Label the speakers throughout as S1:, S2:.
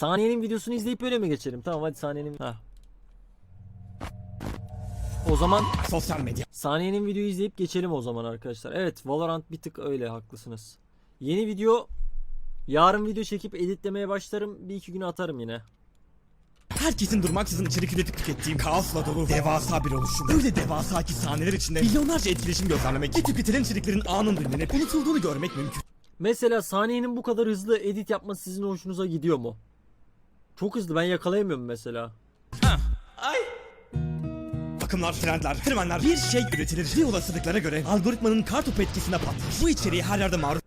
S1: Saniyenin videosunu izleyip böyle mi geçelim? Tamam hadi saniyenin... Ha. O zaman
S2: Sosyal medya.
S1: saniyenin videoyu izleyip geçelim o zaman arkadaşlar. Evet Valorant bir tık öyle haklısınız. Yeni video yarın video çekip editlemeye başlarım. Bir iki güne atarım yine.
S2: Herkesin durmaksızın içerik üretip tükettiği kaosla dolu devasa bir oluşum. Böyle devasa ki sahneler içinde milyonlarca etkileşim gözlemlemek ve tüketilen içeriklerin anın dinlenip unutulduğunu görmek mümkün.
S1: Mesela saniyenin bu kadar hızlı edit yapması sizin hoşunuza gidiyor mu? Çok hızlı ben yakalayamıyorum mesela.
S2: Ay. Akımlar, trendler, fenomenler bir şey üretilir ve olasılıklara göre algoritmanın kartopu etkisine patlar. Bu içeriği her yerde maruz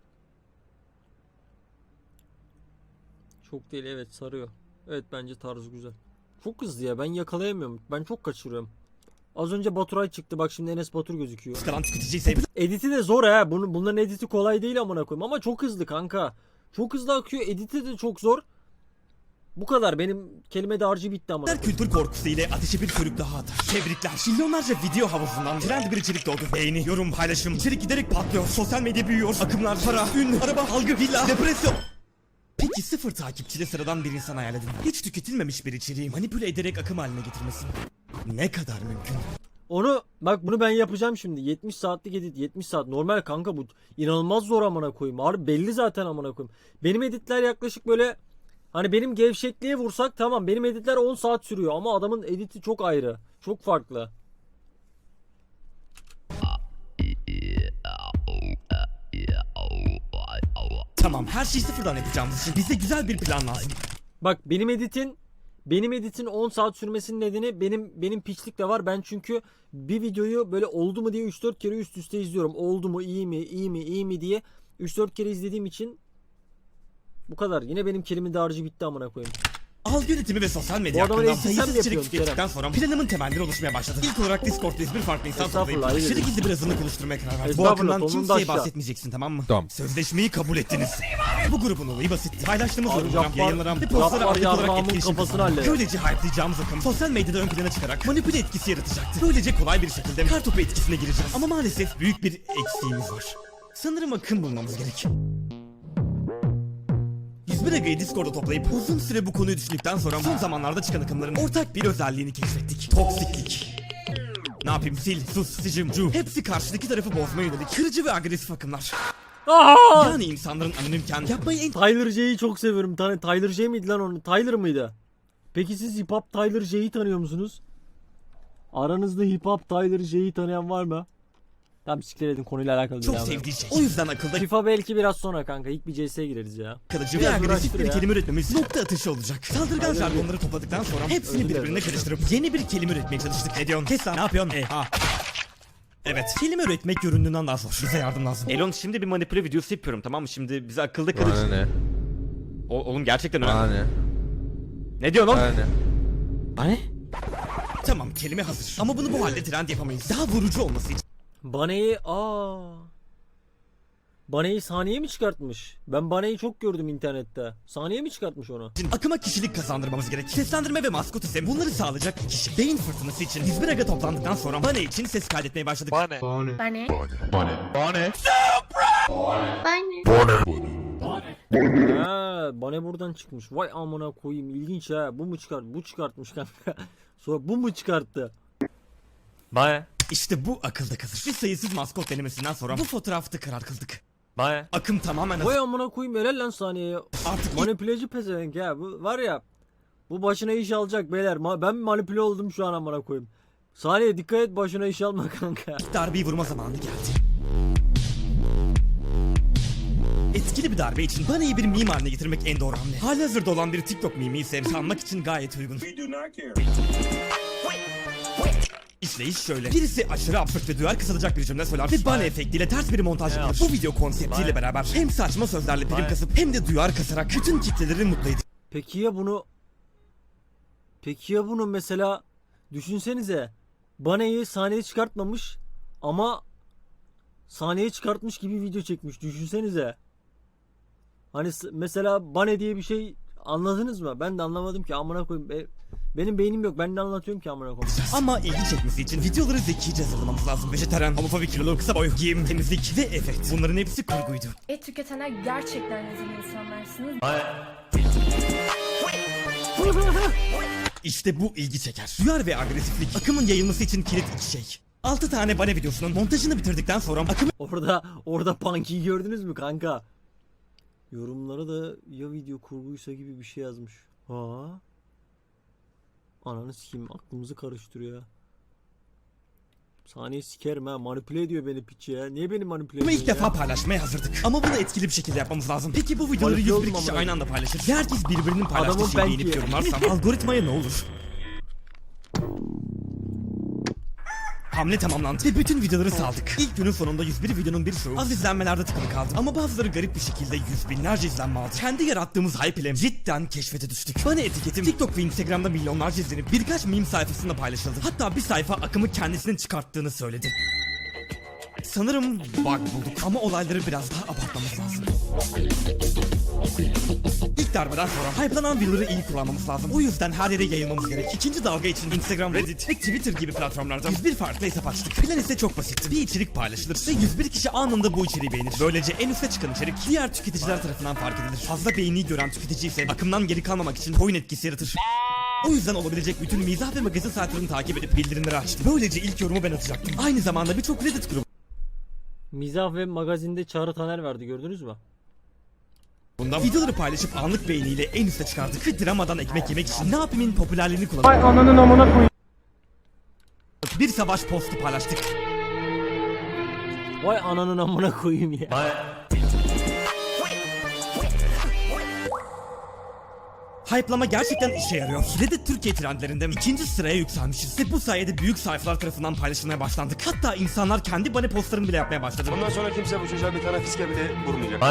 S1: Çok değil evet sarıyor. Evet bence tarzı güzel. Çok hızlı ya ben yakalayamıyorum. Ben çok kaçırıyorum. Az önce Baturay çıktı bak şimdi Enes Batur gözüküyor.
S2: kalan tüketiciyi sevdi.
S1: Editi de zor ha. Bunun, bunların editi kolay değil amına koyayım ama çok hızlı kanka. Çok hızlı akıyor. Editi de çok zor. Bu kadar. Benim kelime dağarcığı bitti koyayım.
S2: kültür korkusu ile ateşe bir körük daha atar. Tebrikler. Milyonlarca video havuzundan trend bir içerik doğdu. Beğeni, yorum, paylaşım. İçerik giderek patlıyor. Sosyal medya büyüyor. Akımlar, para, ün, araba, algı, villa, depresyon. Peki sıfır takipçili sıradan bir insan hayal edin. Hiç tüketilmemiş bir içeriği manipüle ederek akım haline getirmesi. Ne kadar mümkün?
S1: Onu bak bunu ben yapacağım şimdi. 70 saatlik edit 70 saat. Normal kanka bu inanılmaz zor amına koyayım. Harbi belli zaten amına koyayım. Benim editler yaklaşık böyle hani benim gevşekliğe vursak tamam benim editler 10 saat sürüyor ama adamın editi çok ayrı. Çok farklı.
S2: Tamam her şeyi sıfırdan yapacağımız için bize güzel bir plan lazım.
S1: Bak benim editin benim editin 10 saat sürmesinin nedeni benim benim piçlik de var. Ben çünkü bir videoyu böyle oldu mu diye 3-4 kere üst üste izliyorum. Oldu mu, iyi mi, iyi mi, iyi mi diye 3-4 kere izlediğim için bu kadar. Yine benim kelime dağarcığı bitti amına koyayım.
S2: Algı yönetimi ve sosyal medya
S1: Bu
S2: hakkında
S1: eğitim sen
S2: sayısız
S1: mi
S2: içerik
S1: yapıyorsun
S2: tükettikten sonra planımın temelleri oluşmaya başladı. İlk olarak Discord'dayız bir farklı insan
S1: Estağfurullah,
S2: toplayıp
S1: hayır
S2: aşırı gizli bir azınlık oluşturmaya karar verdik. Bu
S1: Estağfurullah, da
S2: kimseye
S1: aşağı.
S2: bahsetmeyeceksin tamam mı?
S3: Tamam.
S2: Sözleşmeyi kabul ettiniz. Bu grubun olayı basit. Paylaştığımız
S1: Abi
S2: yorumlara,
S1: Gaffar-
S2: yayınlara ve postlara aktif olarak
S1: yarrağımın
S2: etkileşim
S1: kafasını
S2: kazandı.
S1: halleder.
S2: Böylece hype'layacağımız akım sosyal medyada ön plana çıkarak manipüle etkisi yaratacaktı. Böylece kolay bir şekilde kartopu etkisine gireceğiz. Ama maalesef büyük bir eksiğimiz var. Sanırım akım bulmamız gerek. 101 Aga'yı Discord'da toplayıp uzun süre bu konuyu düşündükten sonra son zamanlarda çıkan akımların ortak bir özelliğini keşfettik. Toksiklik. Ne yapayım sil, sus, sicim, cu. Hepsi karşıdaki tarafı bozmaya yönelik kırıcı ve agresif akımlar.
S1: Aa!
S2: Yani insanların anonimken yapmayı en
S1: Tyler J'yi çok seviyorum. Tane Tyler J miydi lan onu? Tyler mıydı? Peki siz hip hop Tyler J'yi tanıyor musunuz? Aranızda hip hop Tyler J'yi tanıyan var mı? Tamam siktir edin konuyla alakalı
S2: çok
S1: değil abi.
S2: sevdiği şey. O yüzden akılda
S1: FIFA belki biraz sonra kanka. İlk bir CS'ye gireriz ya.
S2: kalıcı ve
S1: Biraz
S2: agresif
S1: uğraştır
S2: bir
S1: ya.
S2: kelime üretmemiz nokta atışı olacak. Saldırgan
S1: Öyle
S2: jargonları topladıktan sonra hepsini
S1: Öyle
S2: birbirine
S1: öyle.
S2: karıştırıp yeni bir kelime üretmeye çalıştık. Ne diyorsun? Kes lan. Ne yapıyorsun? E, ha. Evet. Kelime üretmek göründüğünden daha zor. Bize yardım lazım.
S4: Elon şimdi bir manipüle videosu yapıyorum tamam mı? Şimdi bize akılda
S3: Bana
S4: kalıcı.
S3: ne?
S4: O- oğlum gerçekten
S3: Bana
S4: önemli.
S3: ne?
S4: Ne diyorsun oğlum?
S3: Bana ne?
S4: Hani?
S2: Tamam kelime hazır. Ama bunu bu halde trend yapamayız. Daha vurucu olması için
S1: Bane'yi aa. Bane'yi saniye mi çıkartmış? Ben Bane'yi çok gördüm internette. Saniye mi çıkartmış onu?
S2: akıma kişilik kazandırmamız gerek. Seslendirme ve maskot ise bunları sağlayacak kişi. Beyin fırtınası için 101 aga toplandıktan sonra bana için ses kaydetmeye başladık.
S5: Bane.
S6: Bane.
S5: Bane.
S1: Ha, Bane buradan çıkmış. Vay amına koyayım ilginç ha. Bu mu çıkart? Bu çıkartmış kanka. Sonra bu mu çıkarttı?
S4: Baya.
S2: İşte bu akılda kalır. Bir sayısız maskot denemesinden sonra bu fotoğrafta karar kıldık.
S4: Baya.
S2: Akım tamamen.
S1: Vay amına koyayım helal lan saniyeye.
S2: Artık
S1: Manipüleci pezevenk ya. Bu var ya. Bu başına iş alacak beyler. Ma- ben manipüle oldum şu an amına koyayım. Saniye dikkat et başına iş alma kanka.
S2: ilk darbeyi vurma zamanı geldi. Etkili bir darbe için Bunny'i bir meme haline getirmek en doğru hamle. Halihazırda olan bir TikTok mimi ise sanmak için gayet uygun. İşleyiş şöyle. Birisi aşırı absürt ve duyar kısılacak bir cümle söyler ve Bunny efektiyle ters bir montaj yapılır. Bu video konseptiyle beraber hem saçma sözlerle prim kasıp hem de duyar kasarak bütün kitleleri mutlu ediyor.
S1: Peki ya bunu Peki ya bunu mesela düşünsenize Bane'yi sahneye çıkartmamış ama sahneye çıkartmış gibi video çekmiş düşünsenize. Hani mesela Bane diye bir şey anladınız mı? Ben de anlamadım ki amına koyayım. Be- benim beynim yok. Ben de anlatıyorum ki amına koyayım.
S2: Ama ilgi çekmesi için videoları zekice hazırlamamız lazım. Vejetaryen, homofobik, kilolu, kısa boy, giyim, temizlik ve efekt. Bunların hepsi kurguydu.
S6: Et tüketenler gerçekten rezil insanlarsınız.
S2: İşte bu ilgi çeker. Duyar ve agresiflik. Akımın yayılması için kilit iki şey. 6 tane bane videosunun montajını bitirdikten sonra akımı
S1: Orada orada Punky'yi gördünüz mü kanka? Yorumlara da ya video kurguysa gibi bir şey yazmış. Ha? Ananı sikeyim aklımızı karıştırıyor ya. Saniye sikerim ha manipüle ediyor beni piç ya. Niye beni manipüle
S2: ilk
S1: ediyorsun
S2: defa
S1: ya?
S2: paylaşmaya hazırdık. Ama bunu etkili bir şekilde yapmamız lazım. Peki bu videoları
S1: Manipüle
S2: 101
S1: oldum
S2: kişi
S1: ama.
S2: aynı anda paylaşır. Herkes birbirinin paylaştığı
S1: Adamın
S2: şeyi beğenip
S1: Punky.
S2: yorumlarsa algoritmaya ne olur? Hamle tamamlandı ve bütün videoları saldık. İlk günün sonunda 101 videonun bir çoğu az izlenmelerde tıkılı kaldı. Ama bazıları garip bir şekilde yüz binlerce izlenme aldı. Kendi yarattığımız hype ile cidden keşfete düştük. Bana etiketim TikTok ve Instagram'da milyonlarca izlenip birkaç meme sayfasında paylaşıldı. Hatta bir sayfa akımı kendisinin çıkarttığını söyledi. Sanırım bug bulduk ama olayları biraz daha abartmamız lazım. İlk darbeden sonra hype'lanan videoları iyi kullanmamız lazım. O yüzden her yere yayılmamız gerek. İkinci dalga için Instagram, Reddit ve Twitter gibi platformlarda 101 farklı hesap açtık. Plan ise çok basitti. Bir içerik paylaşılır ve 101 kişi anında bu içeriği beğenir. Böylece en üste çıkan içerik diğer tüketiciler tarafından fark edilir. Fazla beğeniyi gören tüketici ise akımdan geri kalmamak için coin etkisi yaratır. O yüzden olabilecek bütün mizah ve magazin sayfalarını takip edip bildirimleri açtım. Böylece ilk yorumu ben atacaktım. Aynı zamanda birçok Reddit grubu
S1: Mizah ve magazinde Çağrı Taner verdi gördünüz mü?
S2: Bundan videoları paylaşıp anlık beğeniyle en üste çıkardık ve dramadan ekmek yemek için ne yapayımın popülerliğini kullanıp bir savaş postu paylaştık.
S1: Vay ananın amına koyayım ya.
S2: Hype'lama gerçekten işe yarıyor. Reddit Türkiye trendlerinde ikinci sıraya yükselmişiz. Ve bu sayede büyük sayfalar tarafından paylaşılmaya başlandık. Hatta insanlar kendi bane postlarını bile yapmaya başladı.
S3: Bundan sonra kimse bu çocuğa bir tane fiske bile vurmayacak.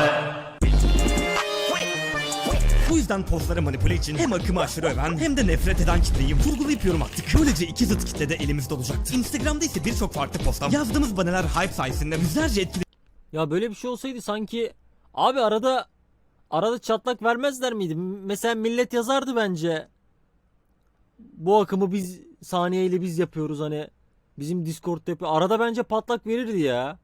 S2: Bu yüzden postları manipüle için hem akımı aşırı öven hem de nefret eden kitleyi vurgulayıp yorum attık. Böylece iki zıt kitle de elimizde olacaktı. Instagram'da ise birçok farklı postam yazdığımız baneler hype sayesinde yüzlerce etkili
S1: Ya böyle bir şey olsaydı sanki abi arada arada çatlak vermezler miydi? Mesela millet yazardı bence. Bu akımı biz saniyeyle biz yapıyoruz hani. Bizim Discord'da yapıyor. Arada bence patlak verirdi ya.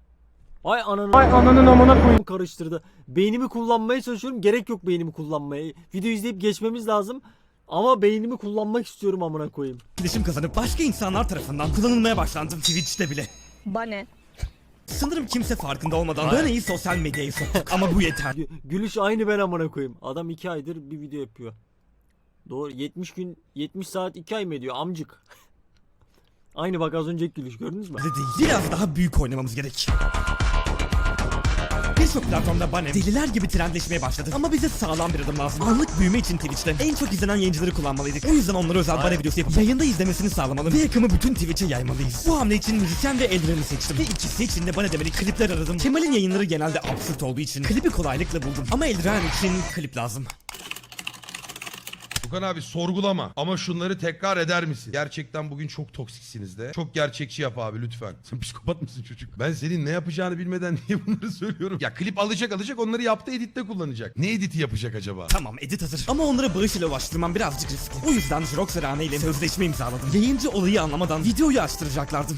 S1: Ay ananın Ay ananın amına koyayım karıştırdı. Beynimi kullanmaya çalışıyorum. Gerek yok beynimi kullanmaya. Video izleyip geçmemiz lazım. Ama beynimi kullanmak istiyorum amına koyayım.
S2: etkileşim kazanıp başka insanlar tarafından kullanılmaya başlandı. Twitch'te bile.
S5: Bane.
S2: Sanırım kimse farkında olmadan Bane'yi sosyal medyaya soktuk. Ama bu yeter.
S1: Gü- Gülüş aynı ben amına koyayım. Adam 2 aydır bir video yapıyor. Doğru 70 gün 70 saat 2 ay mı ediyor amcık? aynı bak az önceki gülüş gördünüz mü?
S2: değil. Biraz daha büyük oynamamız gerek. Birçok platformda Bane deliler gibi trendleşmeye başladı. Ama bize sağlam bir adım lazım. Anlık büyüme için Twitch'te en çok izlenen yayıncıları kullanmalıydık. O yüzden onlara özel Bane videosu yapıp yayında izlemesini sağlamalı ve yakımı bütün Twitch'e yaymalıyız. Bu hamle için müzisyen ve eldiveni seçtim. Ve ikisi için de Bane demeli klipler aradım. Kemal'in yayınları genelde absürt olduğu için klibi kolaylıkla buldum. Ama eldiven için klip lazım.
S6: Okan abi sorgulama ama şunları tekrar eder misin? Gerçekten bugün çok toksiksiniz de. Çok gerçekçi yap abi lütfen. Sen psikopat mısın çocuk? Ben senin ne yapacağını bilmeden niye bunları söylüyorum? Ya klip alacak alacak onları yaptı editte kullanacak. Ne editi yapacak acaba?
S2: Tamam edit hazır. Ama onları bağış ile ulaştırmam birazcık riskli. O yüzden Jirox Rane ile sözleşme imzaladım. Yayıncı olayı anlamadan videoyu açtıracaklardı.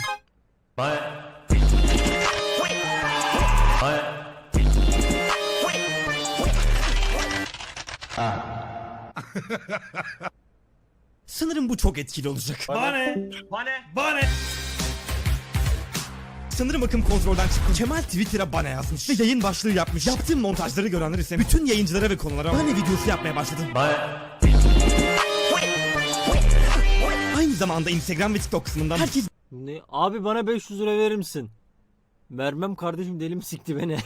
S2: Sanırım bu çok etkili olacak.
S4: Bane. Bane. Bane.
S2: Sanırım akım kontrolden çıktı. Kemal Twitter'a bana yazmış ve yayın başlığı yapmış. Yaptığım montajları görenler ise bütün yayıncılara ve konulara bana videosu yapmaya başladı. Aynı zamanda Instagram ve TikTok kısmından herkes
S1: Ne? Abi bana 500 lira verir misin? Vermem kardeşim delim sikti beni.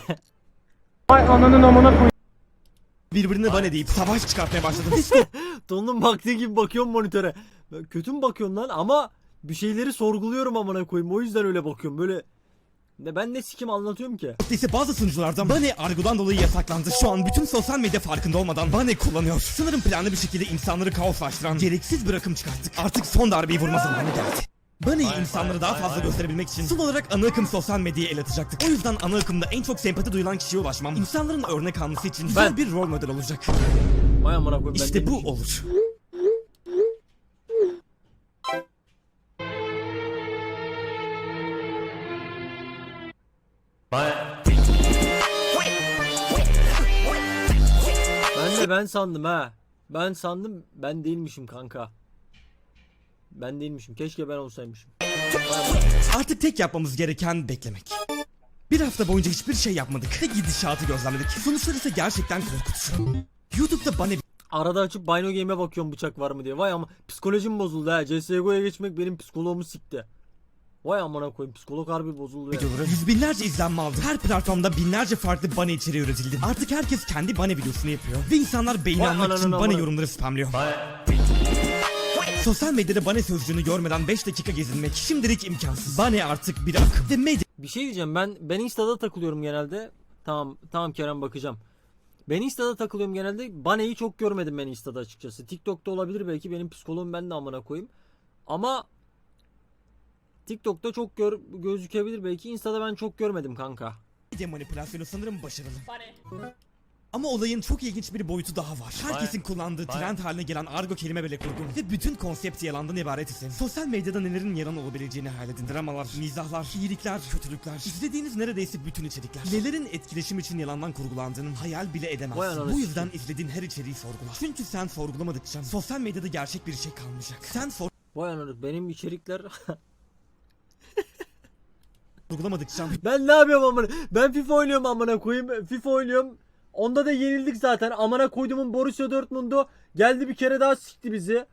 S2: Birbirine bana deyip savaş çıkartmaya başladı. Discord
S1: Tonun baktığı gibi bakıyorum monitöre. Ben kötü mü bakıyorsun lan ama bir şeyleri sorguluyorum amına koyayım. O yüzden öyle bakıyorum. Böyle ne ben ne sikim anlatıyorum ki?
S2: ise bazı sunuculardan Bane argodan dolayı yasaklandı. Şu an bütün sosyal medya farkında olmadan Bane kullanıyor. Sanırım planlı bir şekilde insanları kaoslaştıran gereksiz bir akım çıkarttık. Artık son darbeyi vurma zamanı geldi. Bane'yi insanlara daha fazla gösterebilmek için son olarak ana akım sosyal medyaya el atacaktık. O yüzden ana akımda en çok sempati duyulan kişiye ulaşmam insanların örnek alması için güzel
S1: Ben-
S2: bir rol model olacak.
S1: Vay amına koyayım ben
S2: İşte bu
S1: demişim.
S2: olur.
S1: Ben de ben sandım ha. Ben sandım ben değilmişim kanka. Ben değilmişim. Keşke ben olsaymışım.
S2: Artık tek yapmamız gereken beklemek. Bir hafta boyunca hiçbir şey yapmadık ve gidişatı gözlemledik. Sonuçlar ise gerçekten korkutucu. YouTube'da bana
S1: Arada açıp Bino Game'e bakıyorum bıçak var mı diye. Vay ama psikolojim bozuldu ha. CSGO'ya geçmek benim psikoloğumu sikti. Vay amına koyayım psikolog harbi bozuldu ya.
S2: videoları yüz binlerce izlenme aldı. Her platformda binlerce farklı bana içeriği üretildi. Artık herkes kendi bana videosunu yapıyor. Ve insanlar beğeni
S1: Vay
S2: almak için bana
S1: amına.
S2: yorumları spamlıyor. Sosyal medyada bana sözcüğünü görmeden 5 dakika gezinmek şimdilik imkansız. Bana artık bir akım ve medya
S1: Bir şey diyeceğim ben ben Insta'da takılıyorum genelde. Tamam tamam Kerem bakacağım. Ben Insta'da takılıyorum genelde. Bane'yi çok görmedim ben Insta'da açıkçası. TikTok'ta olabilir belki benim psikoloğum ben de amına koyayım. Ama TikTok'ta çok gör, gözükebilir belki. Insta'da ben çok görmedim kanka.
S2: medya manipülasyonu sanırım başarılı. Ama olayın çok ilginç bir boyutu daha var. Herkesin kullandığı trend haline gelen argo kelime bile kurgun. Ve bütün konsept yalandan ibaret ise. Sosyal medyada nelerin yalan olabileceğini hayal edin. Dramalar, mizahlar, iyilikler, kötülükler. İzlediğiniz neredeyse bütün içerikler. Nelerin etkileşim için yalandan kurgulandığının hayal bile
S1: Vay
S2: edemezsin. Bu yüzden izlediğin her içeriği sorgula. Çünkü sen sorgulamadıkça sosyal medyada gerçek bir şey kalmayacak. Sen
S1: Vay ananı benim içerikler...
S2: sorgulamadıkça
S1: ben ne yapıyorum amına? Ben FIFA oynuyorum amına koyayım. FIFA oynuyorum. Onda da yenildik zaten. Amına koyduğumun Borussia Dortmund'u geldi bir kere daha sikti bizi.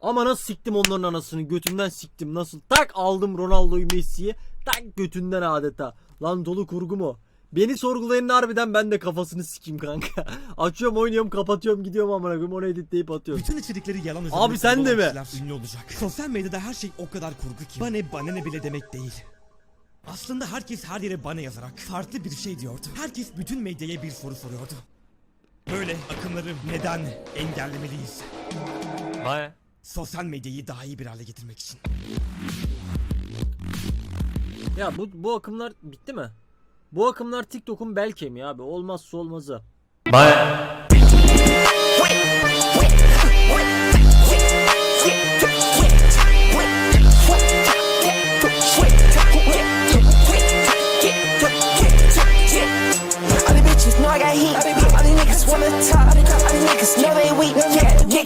S1: Ama nasıl siktim onların anasını götünden siktim nasıl tak aldım Ronaldo'yu Messi'yi tak götünden adeta lan dolu kurgu mu beni sorgulayın harbiden ben de kafasını sikeyim kanka açıyorum oynuyorum kapatıyorum gidiyorum amına koyayım onu editleyip atıyorum
S2: Bütün içerikleri yalan üzerine
S1: Abi sen de mi?
S2: Ünlü olacak. Sosyal medyada her şey o kadar kurgu ki. Bana bana ne bile demek değil. Aslında herkes her yere bana yazarak farklı bir şey diyordu. Herkes bütün medyaya bir soru soruyordu. Böyle akımları neden engellemeliyiz?
S1: Vay.
S2: Sosyal medyayı daha iyi bir hale getirmek için.
S1: Ya bu, bu akımlar bitti mi? Bu akımlar TikTok'un bel kemiği abi olmazsa olmazı
S5: All I got heat. All these niggas wanna talk. All these niggas know they weak. Yeah, nigga.